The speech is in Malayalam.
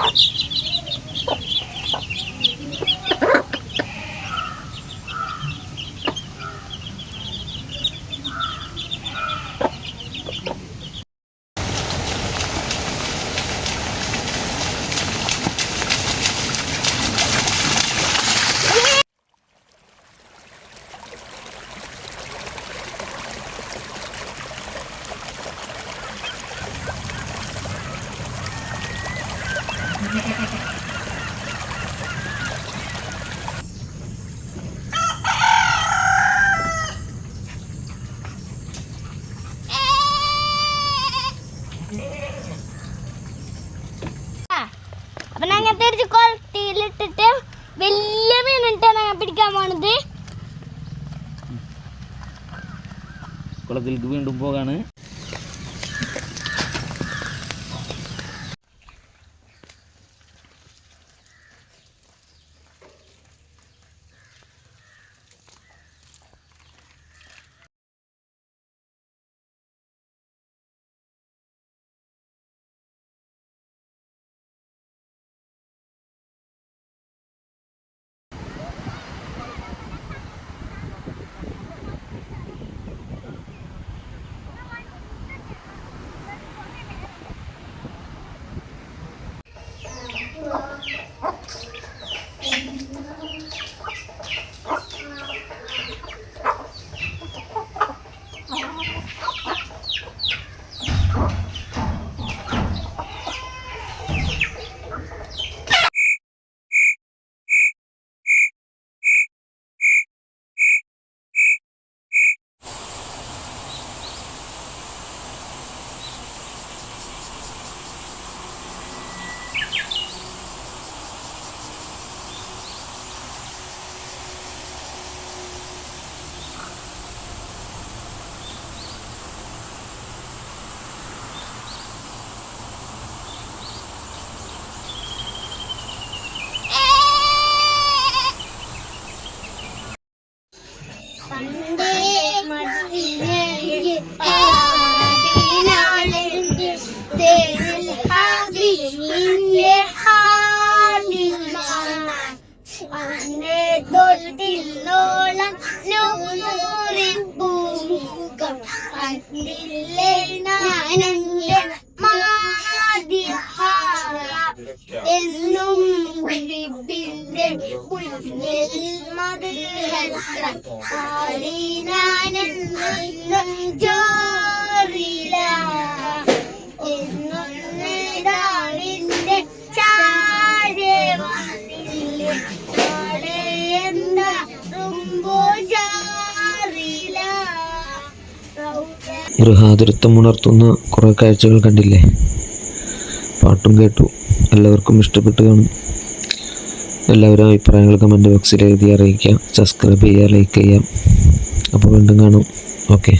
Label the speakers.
Speaker 1: Thank you. അപ്പൊ ഞങ്ങൾ തിരിച്ച് കൊളത്തിയിലിട്ടിട്ട് വലിയ മീനിട്ടാണ് ഞങ്ങൾ പിടിക്കാൻ പോണത്.
Speaker 2: കുളത്തിലേക്ക് വീണ്ടും പോകാണ്.
Speaker 1: തൊട്ടില്ലോളം നൂറിൻ പൂമുഖം കണ്ടില്ലേ ഞാനെന്റെ ജോറില
Speaker 3: ഗൃഹാതുരത്വം ഉണർത്തുന്ന കുറേ കാഴ്ചകൾ കണ്ടില്ലേ? പാട്ടും കേട്ടു. എല്ലാവർക്കും ഇഷ്ടപ്പെട്ടു കാണും. എല്ലാവരും അഭിപ്രായങ്ങൾ കമന്റ് ബോക്സിൽ എഴുതി അറിയിക്കാം സബ്സ്ക്രൈബ് ചെയ്യുക ലൈക്ക് ചെയ്യാം അപ്പോൾ വീണ്ടും കാണും. ഓക്കെ